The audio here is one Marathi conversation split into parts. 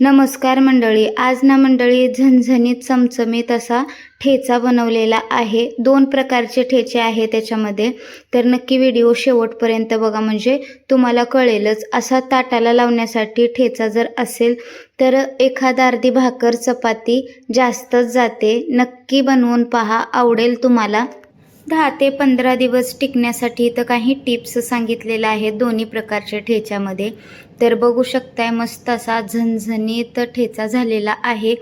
नमस्कार मंडळी आज ना मंडळी झणझणीत चमचमीत असा ठेचा बनवलेला आहे. दोन प्रकारचे ठेचे आहे त्याच्यामध्ये. तर नक्की व्हिडिओ शेवटपर्यंत बघा म्हणजे तुम्हाला कळेलच. असा ताटाला लावण्यासाठी ठेचा जर असेल तर एखादा अर्धी भाकर चपाती जास्तच जाते. नक्की बनवून पहा आवडेल तुम्हाला. दहा ते पंधरा दिवस टिकण्यासाठी इथं काही टिप्स सांगितलेल्या आहेत दोन्ही प्रकारच्या ठेच्यामध्ये. तर बघू शकताय मस्त असा झणझणीत ठेचा झालेला आहे.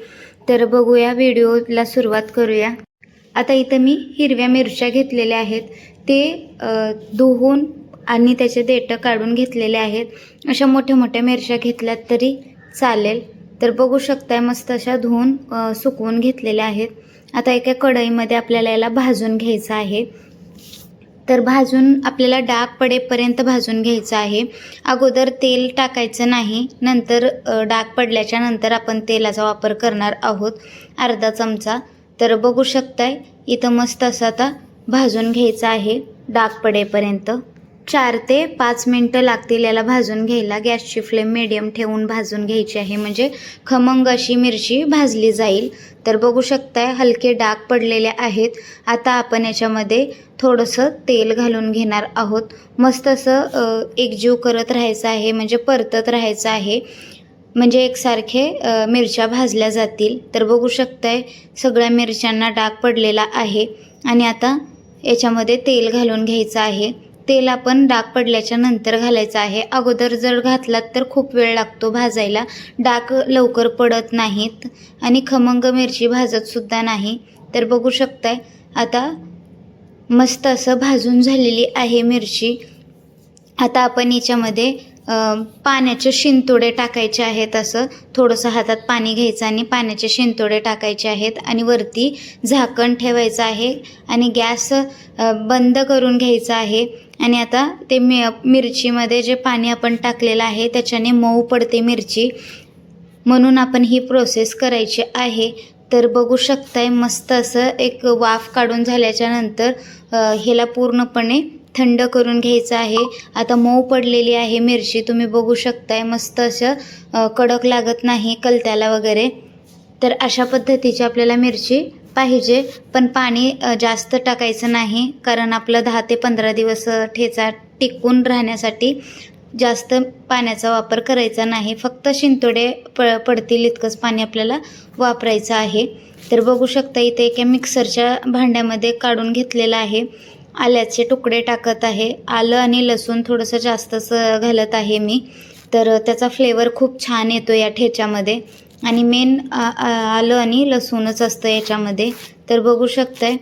तर बघूया व्हिडिओला सुरुवात करूया. आता इथं मी हिरव्या मिरच्या घेतलेल्या आहेत. ते धुवून आणि त्याचे देठं काढून घेतलेले आहेत. अशा मोठ्या मोठ्या मिरच्या घेतल्यात तरी चालेल. तर बघू शकताय मस्त अशा धुवून सुकवून घेतलेल्या आहेत. आता एका कढईमध्ये आपल्याला याला भाजून घ्यायचं आहे. तर भाजून आपल्याला डाग पडेपर्यंत भाजून घ्यायचं आहे. अगोदर तेल टाकायचं नाही. नंतर डाग पडल्याच्या नंतर आपण तेलाचा वापर करणार आहोत. अर्धा चमचा. तर बघू शकताय इथं मस्त असं आता भाजून घ्यायचं आहे डाग पडेपर्यंत. चार ते पाच मिनटं लागतील याला भाजून घ्यायला. गॅसची फ्लेम मिडियम ठेवून भाजून घ्यायची आहे. म्हणजे खमंग अशी मिरची भाजली जाईल. तर बघू शकताय हलके डाग पडलेले आहेत. आता आपण याच्यामध्ये थोडंसं तेल घालून घेणार आहोत. मस्त असं एकजीव करत राहायचं आहे. म्हणजे परतत राहायचं आहे. म्हणजे एकसारखे मिरच्या भाजल्या जातील. तर बघू शकताय सगळ्या मिरच्यांना डाग पडलेला आहे. आणि आता याच्यामध्ये तेल घालून घ्यायचं आहे. तेल आपण डाग पडल्याच्या नंतर घालायचं आहे. अगोदर जर घातलात तर खूप वेळ लागतो भाजायला. डाग लवकर पडत नाहीत आणि खमंग मिरची भाजतसुद्धा नाही. तर बघू शकताय आता मस्त असं भाजून झालेली आहे मिरची. आता आपण याच्यामध्ये पाण्याचे शिंतोडे टाकायचे आहेत असं थोडंसं हातात पाणी घ्यायचं आणि पाण्याचे शिंतोडे टाकायचे आहेत आणि वरती झाकण ठेवायचं आहे आणि गॅस बंद करून घ्यायचा आहे. आणि आता ते मि मिरचीमध्ये जे पाणी आपण टाकलेलं आहे त्याच्याने मऊ पडते मिरची. म्हणून आपण ही प्रोसेस करायची आहे. तर बघू शकताय मस्त असं एक वाफ काढून झाल्याच्यानंतर ह्याला पूर्णपणे थंड करून घ्यायचं आहे. आता मऊ पडलेली आहे मिरची. तुम्ही बघू शकताय मस्त असं कडक लागत नाही कलत्याला वगैरे. तर अशा पद्धतीची आपल्याला मिरची पाहिजे. पण पाणी जास्त टाकायचं नाही. कारण आपलं दहा ते पंधरा दिवस ठेचा टिकून राहण्यासाठी जास्त पाण्याचा वापर करायचा नाही. फक्त शिंतोडे प पडतील इतकंच पाणी आपल्याला वापरायचं आहे. तर बघू शकता इथे एका मिक्सरच्या भांड्यामध्ये काढून घेतलेलं आहे. आल्याचे तुकडे टाकत आहे. आलं आणि लसूण थोडंसं जास्तच घालत आहे मी. तर त्याचा फ्लेवर खूप छान येतो या ठेच्यामध्ये. आणि मेन आलं आणि लसूणच असतं याच्यामध्ये. तर बघू शकताय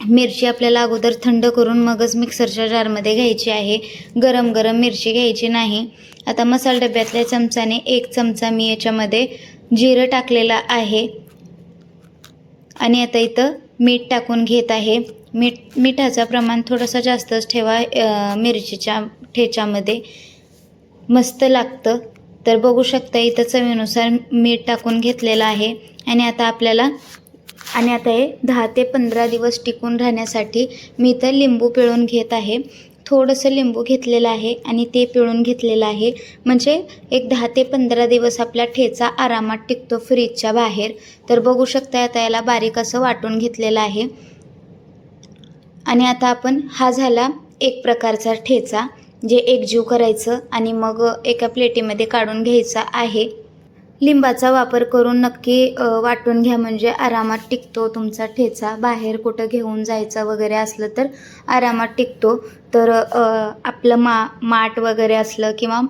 मिरची आपल्याला अगोदर थंड करून मगच मिक्सरच्या जारमध्ये घ्यायची आहे. गरम गरम मिरची घ्यायची नाही. आता मसाला डब्यातल्या चमचाने एक चमचा मी याच्यामध्ये जिरं टाकलेलं आहे. आणि आता इथं मीठ टाकून घेत आहे. मीठ मिठाचं प्रमाण थोडंसं जास्तच ठेवा मिरचीच्या ठेच्यामध्ये. मस्त लागतं. तर बघू शकता इथं चवीनुसार मीठ टाकून घेतलेलं आहे. आणि आता आपल्याला आणि आता हे दहा ते पंधरा दिवस टिकून राहण्यासाठी मी इथं लिंबू पिळून घेत आहे. थोडंसं लिंबू घेतलेलं आहे आणि ते पिळून घेतलेलं आहे. म्हणजे एक दहा ते पंधरा दिवस आपला ठेचा आरामात टिकतो फ्रीजच्या बाहेर. तर बघू शकता आता याला बारीक असं वाटून घेतलेलं आहे. आणि आता आपण हा झाला एक प्रकारचा ठेचा जे एकजीव करायचं आणि मग एका प्लेटीमध्ये काढून घ्यायचा आहे. लिंबाचा वापर करून नक्की वाटून घ्या म्हणजे आरामात टिकतो तुमचा ठेचा. बाहेर कुठं घेऊन जायचा वगैरे असलं तर आरामात टिकतो. तर आपलं मा माठ वगैरे असलं किंवा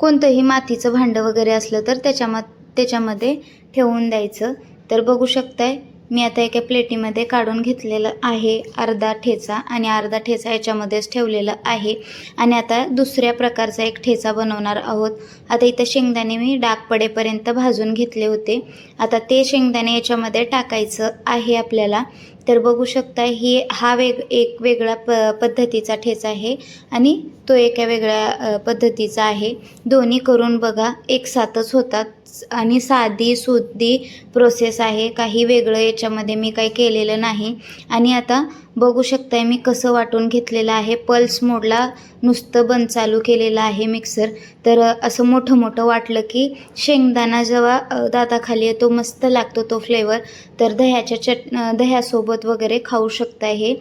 कोणतंही मातीचं भांडं वगैरे असलं तर त्याच्याम त्याच्यामध्ये ठेवून द्यायचं. तर बघू शकताय मी आता एका प्लेटीमध्ये काढून घेतलेलं आहे अर्धा ठेचा आणि अर्धा ठेचा याच्यामध्येच ठेवलेलं आहे. आणि आता दुसऱ्या प्रकारचा एक ठेचा बनवणार आहोत. आता इथं शेंगदाणे मी डाग पडेपर्यंत भाजून घेतले होते. आता ते शेंगदाणे याच्यामध्ये टाकायचं आहे आपल्याला. तर बघू शकता ही हा वेग एक वेगळा प पद्धतीचा ठेचा आहे आणि तो एका वेगळ्या पद्धतीचा आहे. दोन्ही करून बघा एक साथच होतात. आणि साधी सुधी प्रोसेस आहे. काही वेगळं याच्यामध्ये मी काही केलेलं नाही. आणि आता बघू शकताय मी कसं वाटून घेतलेलं आहे. पल्स मोडला नुसतं बंद चालू केलेलं आहे मिक्सर तर असं मोठं मोठं वाटलं की शेंगदाणा जेव्हा दाताखाली येतो मस्त लागतो तो फ्लेवर तर दह्याच्या चट दह्यासोबत वगैरे खाऊ शकताय हे.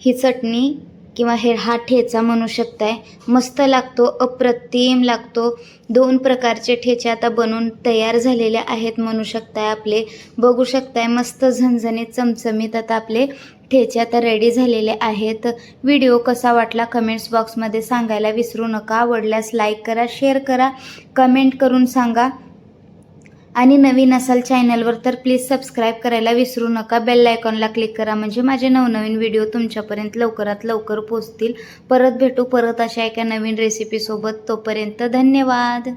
ही चटणी किंवा हे हा ठेचा म्हणू शकताय. मस्त लागतो अप्रतिम लागतो. दोन प्रकारचे ठेचे आता बनून तयार झालेले आहेत म्हणू शकताय आपले. बघू शकताय मस्त झणझणीत चमचमीत आता आपले ठेचे आता रेडी झालेले आहेत. व्हिडिओ कसा वाटला कमेंट्स बॉक्समध्ये सांगायला विसरू नका. आवडल्यास लाईक करा शेअर करा. कमेंट करून सांगा. आणि नवीन असाल चॅनलवर तर प्लीज सबस्क्राईब करायला विसरू नका. बेल आयकॉनला क्लिक करा म्हणजे माझे नवनवीन व्हिडिओ तुमच्यापर्यंत लवकरात लवकर पोचतील परत भेटू परत अशा एका नवीन रेसिपीसोबत तोपर्यंत धन्यवाद.